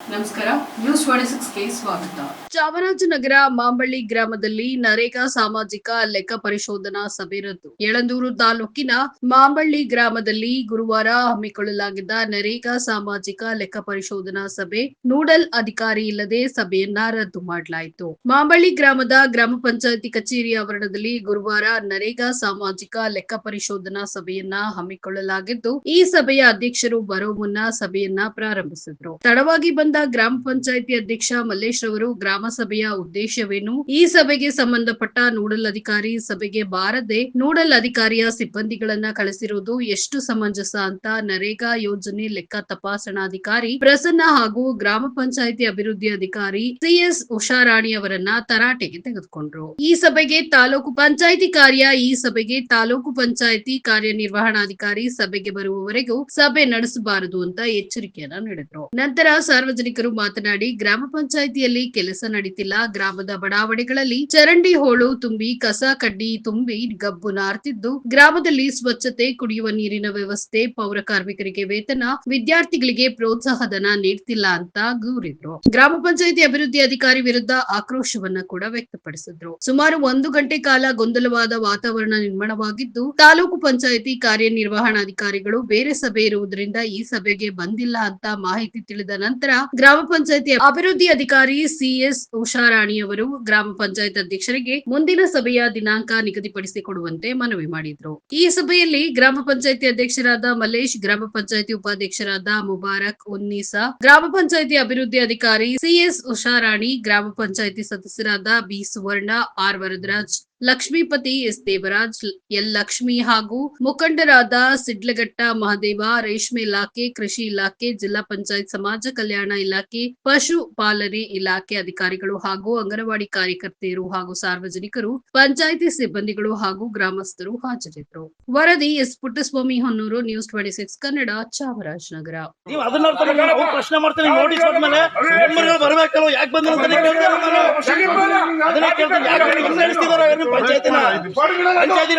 ನಮಸ್ಕಾರ ನ್ಯೂಸ್ ಚಾಮರಾಜನಗರ ಮಾಂಬಳ್ಳಿ ಗ್ರಾಮದಲ್ಲಿ ನರೇಗಾ ಸಾಮಾಜಿಕ ಲೆಕ್ಕ ಪರಿಶೋಧನಾ ಸಭೆ ರದ್ದು. ಯಳಂದೂರು ತಾಲೂಕಿನ ಮಾಂಬಳ್ಳಿ ಗ್ರಾಮದಲ್ಲಿ ಗುರುವಾರ ಹಮ್ಮಿಕೊಳ್ಳಲಾಗಿದ್ದ ನರೇಗಾ ಸಾಮಾಜಿಕ ಲೆಕ್ಕ ಪರಿಶೋಧನಾ ಸಭೆ ನೂಡಲ್ ಅಧಿಕಾರಿ ಇಲ್ಲದೆ ಸಭೆಯನ್ನ ರದ್ದು ಮಾಡಲಾಯಿತು. ಮಾಂಬಳ್ಳಿ ಗ್ರಾಮದ ಗ್ರಾಮ ಪಂಚಾಯಿತಿ ಕಚೇರಿ ಆವರಣದಲ್ಲಿ ಗುರುವಾರ ನರೇಗಾ ಸಾಮಾಜಿಕ ಲೆಕ್ಕ ಪರಿಶೋಧನಾ ಸಭೆಯನ್ನ ಹಮ್ಮಿಕೊಳ್ಳಲಾಗಿದ್ದು, ಈ ಸಭೆಯ ಅಧ್ಯಕ್ಷರು ಬರೋ ಮುನ್ನ ಸಭೆಯನ್ನ ಪ್ರಾರಂಭಿಸಿದ್ರು. ತಡವಾಗಿ ಗ್ರಾಮ ಪಂಚಾಯಿತಿ ಅಧ್ಯಕ್ಷ ಮಲ್ಲೇಶ್ ರವರು ಗ್ರಾಮ ಸಭೆಯ ಉದ್ದೇಶವೇನು? ಈ ಸಭೆಗೆ ಸಂಬಂಧಪಟ್ಟ ನೋಡಲ್ ಅಧಿಕಾರಿ ಸಭೆಗೆ ಬಾರದೆ ನೋಡಲ್ ಅಧಿಕಾರಿಯ ಸಿಬ್ಬಂದಿಗಳನ್ನ ಕಳಿಸಿರುವುದು ಎಷ್ಟು ಸಮಂಜಸ ಅಂತ ನರೇಗಾ ಯೋಜನೆ ಲೆಕ್ಕ ತಪಾಸಣಾಧಿಕಾರಿ ಪ್ರಸನ್ನ ಹಾಗೂ ಗ್ರಾಮ ಪಂಚಾಯಿತಿ ಅಭಿವೃದ್ಧಿ ಅಧಿಕಾರಿ ಸಿಎಸ್ ಉಷಾರಾಣಿ ಅವರನ್ನ ತರಾಟೆಗೆ ತೆಗೆದುಕೊಂಡ್ರು. ಈ ಸಭೆಗೆ ತಾಲೂಕು ಪಂಚಾಯಿತಿ ಕಾರ್ಯ, ಈ ಸಭೆಗೆ ತಾಲೂಕು ಪಂಚಾಯಿತಿ ಕಾರ್ಯನಿರ್ವಹಣಾಧಿಕಾರಿ ಸಭೆಗೆ ಬರುವವರೆಗೂ ಸಭೆ ನಡೆಸಬಾರದು ಅಂತ ಎಚ್ಚರಿಕೆಯನ್ನ ನೀಡಿದ್ರು. ನಂತರ ಸಾರ್ವಜನಿಕರು ಮಾತನಾಡಿ ಗ್ರಾಮ ಪಂಚಾಯಿತಿಯಲ್ಲಿ ಕೆಲಸ ನಡೀತಿಲ್ಲ. ಗ್ರಾಮದ ಬಡಾವಣೆಗಳಲ್ಲಿ ಚರಂಡಿ ಹೋಳು ತುಂಬಿ, ಕಸ ಕಡ್ಡಿ ತುಂಬಿ ಗಬ್ಬು ನಾರ್ತಿದ್ದು. ಗ್ರಾಮದಲ್ಲಿ ಸ್ವಚ್ಛತೆ, ಕುಡಿಯುವ ನೀರಿನ ವ್ಯವಸ್ಥೆ, ಪೌರ ಕಾರ್ಮಿಕರಿಗೆ ವೇತನ, ವಿದ್ಯಾರ್ಥಿಗಳಿಗೆ ಪ್ರೋತ್ಸಾಹಧನ ನೀಡ್ತಿಲ್ಲ ಅಂತ ದೂರಿದ್ರು. ಗ್ರಾಮ ಪಂಚಾಯಿತಿ ಅಭಿವೃದ್ಧಿ ಅಧಿಕಾರಿ ವಿರುದ್ಧ ಆಕ್ರೋಶವನ್ನ ಕೂಡ ವ್ಯಕ್ತಪಡಿಸಿದ್ರು. ಸುಮಾರು ಒಂದು ಗಂಟೆ ಕಾಲ ಗೊಂದಲವಾದ ವಾತಾವರಣ ನಿರ್ಮಾಣವಾಗಿದ್ದು, ತಾಲೂಕು ಪಂಚಾಯಿತಿ ಕಾರ್ಯನಿರ್ವಹಣಾಧಿಕಾರಿಗಳು ಬೇರೆ ಸಭೆ ಇರುವುದರಿಂದ ಈ ಸಭೆಗೆ ಬಂದಿಲ್ಲ ಅಂತ ಮಾಹಿತಿ ತಿಳಿದ ನಂತರ ಗ್ರಾಮ ಪಂಚಾಯತಿ ಅಭಿವೃದ್ಧಿ ಅಧಿಕಾರಿ ಸಿಎಸ್ ಉಷಾರಾಣಿ ಅವರು ಗ್ರಾಮ ಪಂಚಾಯತ್ ಅಧ್ಯಕ್ಷರಿಗೆ ಮುಂದಿನ ಸಭೆಯ ದಿನಾಂಕ ನಿಗದಿಪಡಿಸಿಕೊಡುವಂತೆ ಮನವಿ ಮಾಡಿದ್ರು. ಈ ಸಭೆಯಲ್ಲಿ ಗ್ರಾಮ ಪಂಚಾಯತಿ ಅಧ್ಯಕ್ಷರಾದ ಮಲ್ಲೇಶ್, ಗ್ರಾಮ ಪಂಚಾಯತಿ ಉಪಾಧ್ಯಕ್ಷರಾದ ಮುಬಾರಕ್, ಉನ್ನೀಸಾ, ಗ್ರಾಮ ಪಂಚಾಯತಿ ಅಭಿವೃದ್ಧಿ ಅಧಿಕಾರಿ ಸಿಎಸ್ ಉಷಾರಾಣಿ, ಗ್ರಾಮ ಪಂಚಾಯತಿ ಸದಸ್ಯರಾದ B Suvarna, R Varadaraj, Lakshmipathi S Devaraj, L Lakshmi ಹಾಗೂ ಮುಖಂಡರಾದ ಸಿಡ್ಲಘಟ್ಟ ಮಹದೇವ, ರೇಷ್ಮೆ ಇಲಾಖೆ, ಕೃಷಿ ಇಲಾಖೆ, ಜಿಲ್ಲಾ ಪಂಚಾಯತ್ ಸಮಾಜ ಕಲ್ಯಾಣ ಇಲಾಖೆ ಪಶುಪಾಲನೆ ಇಲಾಖೆ ಅಧಿಕಾರಿಗಳು ಹಾಗೂ ಅಂಗನವಾಡಿ ಕಾರ್ಯಕರ್ತೆಯರು ಹಾಗೂ ಸಾರ್ವಜನಿಕರು ಪಂಚಾಯಿತಿ ಸಿಬ್ಬಂದಿಗಳು ಹಾಗೂ ಗ್ರಾಮಸ್ಥರು ಹಾಜರಿದ್ದರು. ವರದಿ S Puttaswamy Honnur news twenty six Kannada Chamarajanagar. ಪ್ರಶ್ನೆ ಮಾಡ್ತೀನಿ ನೋಟಿಸ್ ಬರ್ಬೇಕಲ್ಲ ಯಾಕೆ ಬಂದಿಲ್ಲ ಅದನ್ನ ಕೇಳ್ತೀನಿ ನಡೆಸ್ತಿದಾರ ಪಂಚಾಯತಿನ? ಪಂಚಾಯತಿ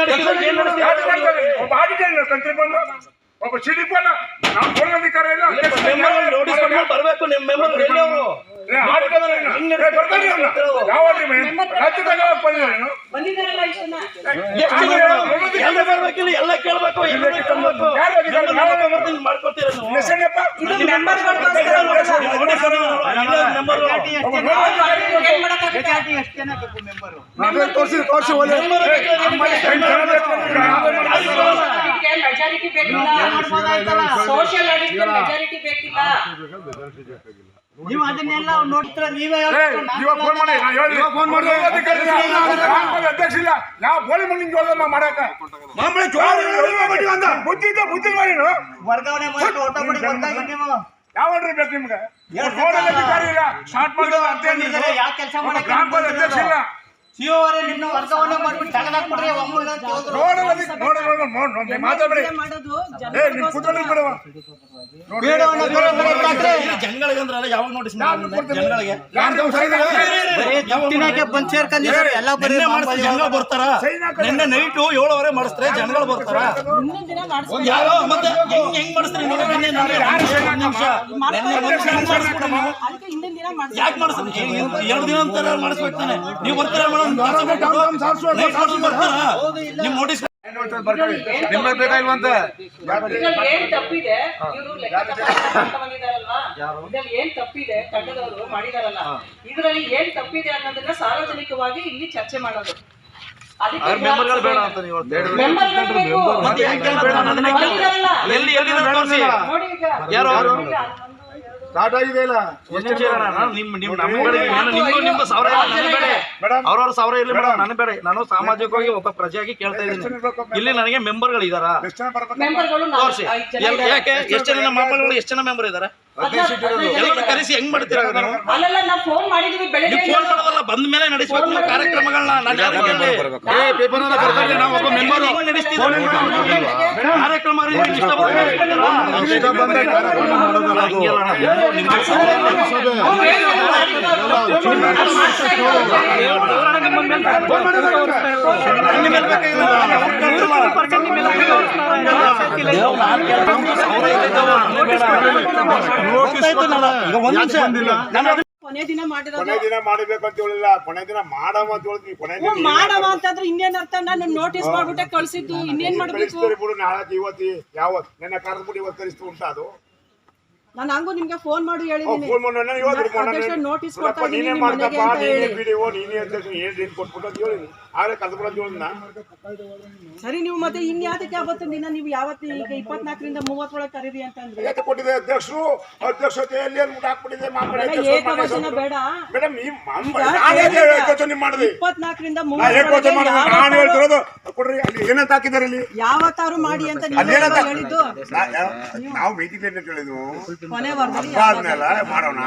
ಒಬ್ಬ ಸಿಡಿಪಲ್ಲ ನಾವು ಕೊಡೋ ಅಧಿಕಾರ ಇಲ್ಲ ಬರ್ಬೇಕು ನಿಮ್ಮ ಮೆಂಬರ್ ಎಲ್ಲಿ ಅವರು. ಎಲ್ಲ ಬರ್ಬೇಕಿಲ್ಲ ಎಲ್ಲ ಕೇಳ್ಬೇಕು. ತೋರಿಸಿ? ಮೆಜಾರಿಟಿ ಬೇಕಿಲ್ಲ. ಸೋಷಿಯಲ್ ಮೆಜಾರಿಟಿ ಬೇಕಿಲ್ಲ. ನೀವು ಅದನ್ನೆಲ್ಲ ನೋಡ್ತೀರ ನೀವೇ ಇವಾಗ ಫೋನ್ ಮಾಡಿ. ಫೋನ್ ಮಾಡಿ. ಅಧ್ಯಕ್ಷ ಇಲ್ಲ ಯಾವ ಬೋಳಿ ಮಣ್ಣಿನ ಜೋಳ ಮಾಡಕ ಮಾಮೂಲಿ ಜೋಳ ಮಾಡಿ ಅಂದ ಬುದ್ಧಿ ಇದ್ದ ಬುದ್ಧಿ ಮಾಡಿ. ವರ್ಗಾವಣೆ ಮಾಡಿ ಊಟ ಮಾಡಿ ಬಂದಾಗ ನೀವು. ಯಾವ ಆರ್ಡರ್ ಬೇಕು ನಿಮ್ಗೆ? ಅಧಿಕಾರಿ ಇಲ್ಲ. ಶಾರ್ಟ್ ಮಾಡಿದ್ರೆ? ಯಾವ ಕೆಲಸ ಮಾಡಿ ಮಾಡಕ್ಕೆ ಗ್ರಾಮ ಪಂಚಾಯತ್ ಅಧ್ಯಕ್ಷ ಇಲ್ಲ. ಸಿಒ ಅವರೇ ನಿನ್ನ ವರ್ಗಾವಣೆ ಮಾಡ್ಬಿಟ್ಟು ತೆಗೆದಾಕ್ಬಿಟ್ರೆ ಒಮ್ಮೆ ಅಂತ ಹೇಳಿದ್ರು. ನೋಡಲ್ ಅಧಿಕ ನೋಡ ನೋಡ ನೋಡ್ ನೋಡ್ ನೀವ್ ಮಾತಾಡ್ಬೇಡಿ. ಏ ನಿಮ್ ಕೂತ್ಕೊಂಡು ಬಿಡವ ಬೇಡವನ್ನ ಬರೋಬ್ಬರಿ ಹಾಕ್ರೆ ಜನಗಳಿಗೆ ಅಂದ್ರಲ್ಲ ಯಾವಾಗ ನೋಟಿಸ್ ಜನಗಳಿಗೆ. ಬರೀ ದುಡ್ಡಿನಾಗೆ ಬಂದ್ ಸೇರ್ಕೊಂಡಿದ್ದಾರೆ ಎಲ್ಲ ಬರೀ ನಿನ್ನೆ ಮಾಡಿಸ್ತಾರೆ ಜನಗಳು ಬರ್ತಾರ? ನಿನ್ನೆ ನೈಟ್ ಏಳುವರೆ ಮಾಡಿಸ್ತಾರೆ? ಜನಗಳು ಬರ್ತಾರ? ಯಾರೋ ಮತ್ತೆ ಹೆಂಗ್ ಹೆಂಗ್ ಮಾಡಿಸ್ತಾರೆ? ನಿನ್ನೆ ನಿಮಿಷ? ಯಾಕೆ ಮಾಡಿಸ್ತಾರೆ? ಎರಡು ದಿನ ಅಂತಾರ ಮಾಡಿಸ್ಬೇಕು ತಾನೆ. ನೀವು ಬರ್ತೀರಾ ಮೇಡಮ್? ಬರ್ತಾರಾ ನಿಮ್ ನೋಟಿಸ್ ಏನ್ ತಪ್ಪಿದೆ? ಇವರು ಲೆಕ್ಕ ಬಂದಿದಾರಲ್ವಾ ಇದ್ರಲ್ಲಿ ಏನ್ ತಪ್ಪಿದೆ? ತಂಡದವರು ಮಾಡಿದಾರಲ್ಲ. ಇದ್ರಲ್ಲಿ ಏನ್ ತಪ್ಪಿದೆ ಅನ್ನೋದನ್ನ ಸಾರ್ವಜನಿಕವಾಗಿ ಇಲ್ಲಿ ಚರ್ಚೆ ಮಾಡೋದು. ಮೆಂಬರ್ಗಳು ಬೇಡ ಯಾರು? ಸ್ಟಾರ್ಟ್ ಆಗಿದೆ ಇಲ್ಲ ನಾನು ನಾನು ನಿಮ್ಗೂ ನಿಮ್ಮ ಸಾವಿರ ಇಲ್ಲ, ನನಗೆ ಬೇಡ. ಅವ್ರವ್ರ ಸಾವಿರ ಇರ್ಲಿ ಮೇಡಮ್ ನನಗೆ ಬೇಡ. ನಾನು ಸಾಮಾಜಿಕವಾಗಿ ಒಬ್ಬ ಪ್ರಜೆಯಾಗಿ ಕೇಳ್ತಾ ಇದ್ದೀನಿ. ಇಲ್ಲಿ ನನಗೆ ಮೆಂಬರ್ಗಳು ನಾಲ್ಕು- ತೋರಿಸಿ. ಇದ್ದಾರೆ. ಯಾಕೆ? ಎಷ್ಟು ಜನ ಮೆಂಬರ್ಗಳು ಎಷ್ಟು ಜನ ಮೆಂಬರ್ ಜನ ಎಲ್ಲರೂ ಕರೆಸಿ ಹೆಂಗ್ ಮಾಡ್ತೀರಾ ನೀವು ಅಲ್ಲಲ್ಲ ನಾವು ಫೋನ್ ಮಾಡಿದ್ವಿ ಬೆಳಗ್ಗೆ ನೀವು ಫೋನ್ ಮಾಡೋದಲ್ಲ ಬಂದ ಮೇಲೆ ನಡೆಸಬೇಕು ನೀವು ಕಾರ್ಯಕ್ರಮಗಳನ್ನ ನಾನು ಯಾರಿಗೆ ಕೇಳಿ ಏ ಪೇಪರ್ ನಾವು ಒಬ್ಬ ಮೆಂಬರ್ ಕಾರ್ಯಕ್ರಮ? ಇಷ್ಟ ಬಂದ ಕಾರ್ಯಕ್ರಮ ಮಾಡೋದಲ್ಲ ಅದು. ಹಂಗಿಲ್ಲ ಅಣ್ಣ. ನನ್ನ ಮೇಲೆ ಬೇಕಾಗಿಲ್ಲ, ನಾನು ಅವ್ರ ಕೇಳ್ತಿಲ್ಲ. ದೇವ್ ನಾನ್ ಕೇಳ್ತೀನಿ, ಅವ್ರ ಇದ್ದಿದ್ದವ, ನನಗೆ ಬೇಡ. ಕೊನೆ ದಿನ ಮಾಡಿರೋದು? ಕೊನೆ ದಿನ ಮಾಡಬೇಕು ಅಂತ ಹೇಳಿಲ್ಲ. ಕೊನೆ ದಿನ ಮಾಡವ ಅಂತ ಹೇಳಿದ್ವಿ. ಕೊನೆ ದಿನ ಹ್ಮ್, ಮಾಡವ ಅಂತಂದ್ರೆ ಇನ್ನೇನ್ ಅರ್ಥ? ನಾನು ನೋಟಿಸ್ ಮಾಡ್ಬಿಟ್ಟೆ ಕಳ್ಸಿದ್ದು. ಇನ್ನೇನ್ ಮಾಡ್ಬೇಕು? ಕಳಿಸ್ತಾರೆ ಬಿಡು ನಾಳೆ ಇವತ್ತು ಯಾವತ್ತು ನೆನ್ನೆ ಕರೆದ್ಬಿಟ್ಟು ಇವತ್ತು ಕಳಿಸ್ತು ಉಂಟು ಅದು. ನಾನು ಹಂಗು ನಿಮ್ಗೆ ಫೋನ್ ಮಾಡಿ ಹೇಳಿದೀನಿ. ಫೋನ್ ಮಾಡಿ ನಾನು ಕೊಡ್ತಾ ನೀನೇ ಮಾಡ್ಕಪ್ಪ ಅಂತ ನೀನೇ ಹೇಳಿ. ಬಿಡಿವೋ ನೀನೇ ಅಧ್ಯಕ್ಷ ಏನ್ ಏನ್ ಕೊಟ್ಬಿಟ್ಟು ಅಂತ ಆದ್ರೆ ಹೇಳಿದ್ನ ಸರಿ ನೀವು ಮತ್ತೆ ಇನ್ಯಾತಕ್ಕೆ ಅವತ್ತಿನ ದಿನ ನೀವು ಯಾವತ್ತು ಈಗ ಇಪ್ಪತ್ನಾಲ್ಕರಿಂದ ಮೂವತ್ತೊಳಗೆ ಕರೀರಿ ಅಂತಂದ್ರೆ? ಯಾಕೆ ಕೊಟ್ಟಿದೆ ಅಧ್ಯಕ್ಷರು? ಅಧ್ಯಕ್ಷತೆಯಲ್ಲಿ ಹಾಕ್ಬಿಟ್ಟಿದೆ ಮಾಮೂಲಿ ಏಕವಚನ ಬೇಡ. ಮೇಡಮ್. ಏಕವಚನ ಮಾಡಿದ್ವಿ ಇಪ್ಪತ್ನಾಲ್ಕರಿಂದ ಏಕವಚನ ನಾನು ಹೇಳ್ತಿರೋದು ಕೊಡ್ರಿ ಅಲ್ಲಿ ಏನಂತ ಹಾಕಿದ್ದಾರೆ ಅಲ್ಲಿ ಯಾವತ್ತಾರು ಮಾಡಿ ಅಂತ ಹೇಳಿದ್ದು? ನಾವು ಮೀಟಿಂಗ್ ಹೇಳಿದ್ವು. ಕೊನೆ ವಾರದಲ್ಲಿ ಹಬ್ಬ ಆದ್ಮೇಲೆ ಮಾಡೋಣ.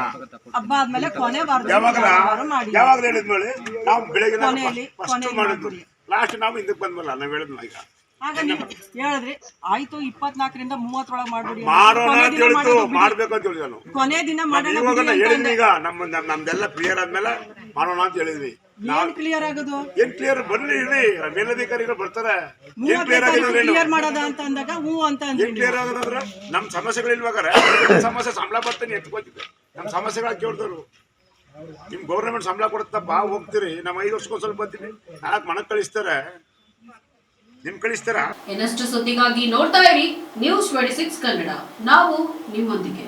ಹಬ್ಬ ಆದ್ಮೇಲೆ ಕೊನೆ ವಾರದಲ್ಲಿ ಯಾವಾಗಲ ಯಾವಾಗಾರು ಮಾಡಿ. ಯಾವಾಗಲೂ ಹೇಳಿದ್ಮೇಲೆ ನಾವು ಬೆಳಗ್ಗೆ ಫಸ್ಟ್ ಕೊನೆಯಲ್ಲಿ ಮಾಡಿದ್ವಿ ಮಾಡ್ಬಿಡಿ. ಲಾಸ್ಟ್ ನಾವು ಹಿಂದಕ್ಕೆ ಬಂದ್ಮೇಲೆ ನಾವು ಹೇಳಿದ್ವಿ ಈಗ. ಆಗ ನೀವು ಹೇಳಿದ್ರಿ ಆಯ್ತು ಇಪ್ಪತ್ನಾಲ್ಕರಿಂದ ಮೂವತ್ತರೊಳಗೆ ಮಾಡ್ಬಿಡಿ. ಮಾಡೋಣ ಕೊನೆ ಅಂತ ದಿನ ಹೇಳಿದ್ದು ಮಾಡೋದು ಬಿಡಿ. ಮಾಡ್ಬೇಕು ಅಂತ ಹೇಳಿದ್ವಿ ಕೊನೆ ದಿನ ಮಾಡೋಣ ಇವಾಗ ಬಿಡಿ ಅಂತ ಹೇಳಿದ್ವಿ ಅಂದೆ. ಈಗ ನಮ್ಮ ನಮ್- ನಮ್ದೆಲ್ಲ ಕ್ಲಿಯರ್ ಆದ್ಮೇಲೆ ಮಾಡೋಣ ಅಂತ ಹೇಳಿದ್ವಿ. ಏನ್ ಕ್ಲಿಯರ್ ಆಗೋದು? ಏನ್ ಕ್ಲಿಯರ್ ಬರ್ಲಿ ಇರ್ಲಿ ಮೇಲಧಿಕಾರಿಗಳು ಬರ್ತಾರೆ. ಏನ್ ಕ್ಲಿಯರ್ ಕ್ಲಿಯರ್ ಮಾಡೋದ ಅಂತ ಅಂದಾಗ ಹ್ಞೂ ಅಂತ ಅಂದ್ರಿ ಏನ್ ಕ್ಲಿಯರ್ ಆಗೋದಂದ್ರೆ? ನಮ್ ಸಮಸ್ಯೆಗಳಿಲ್ವಾಗಾರೆ ಸಮಸ್ಯೆ ಸಂಬಳ ಬರ್ತಾನೆ ಎತ್ಕೋತಿದ್ದೆ ನಮ್ ಸಮಸ್ಯೆಗಳ ಕೇಳ್ದವ್ರು ನಿಮ್ ಗೌರ್ಮೆಂಟ್ ಸಂಬಳ ಕೊಡುತ್ತಪ್ಪ ಹೋಗ್ತೀರಿ. ನಮ್ಮ ಐದು ವರ್ಷಕ್ಕೊಂದ್ಸಲ ಬರ್ತೀನಿ. ನಾಲ್ಕು ಮನಕ್ ಕಳಿಸ್ತಾರೆ. ನಿಮ್ ಕಳಿಸ್ತಾರ? ಇನ್ನಷ್ಟು ಸುದ್ದಿಗಾಗಿ ನೋಡ್ತಾ ಇರಿ ನ್ಯೂಸ್ ಟ್ವೆಂಟಿ ಸಿಕ್ಸ್ ಕನ್ನಡ. ನಾವು ನಿಮ್ಮೊಂದಿಗೆ.